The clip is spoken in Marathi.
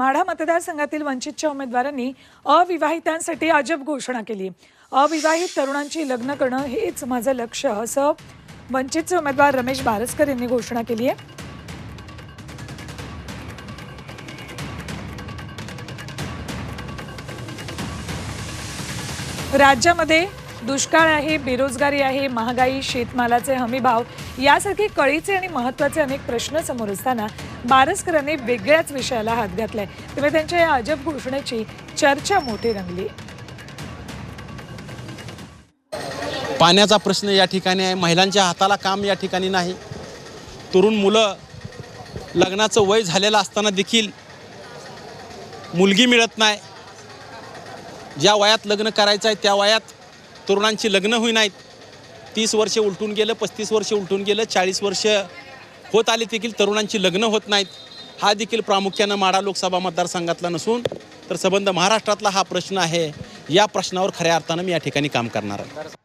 माढा मतदारसंघातील वंचितच्या उमेदवारांनी अविवाहितांसाठी अजब घोषणा केली. अविवाहित तरुणांची लग्न करणं हेच माझं लक्ष असं वंचितचे उमेदवार रमेश बारसकर यांनी घोषणा केली आहे. राज्यामध्ये दुष्काळ आहे बेरोजगारी आहे महागाई शेतमालाचे हमीभाव यासारखे कळीचे आणि महत्त्वाचे अनेक प्रश्न समोर असताना बारसकरांनी वेगळ्याच विषयाला हात घातलाय. त्यामुळे त्यांच्या या अजब घोषणेची चर्चा मोठी रंगली. पाण्याचा प्रश्न या ठिकाणी आहे. महिलांच्या हाताला काम या ठिकाणी नाही. तरुण मुलं लग्नाचं वय झालेलं असताना देखील मुलगी मिळत नाही. ज्या वयात लग्न करायचं आहे त्या वयात तरुणांची लग्न होई नाहीत. तीस वर्ष उलटून गेलं पस्तीस वर्ष उलटून गेलं चाळीस वर्ष होत आली देखील तरुणांची लग्न होत नाहीत. हा देखील प्रामुख्यानं माढा लोकसभा मतदारसंघातला नसून तर संबंध महाराष्ट्रातला हा प्रश्न आहे. या प्रश्नावर खऱ्या अर्थानं मी या ठिकाणी काम करणार आहे.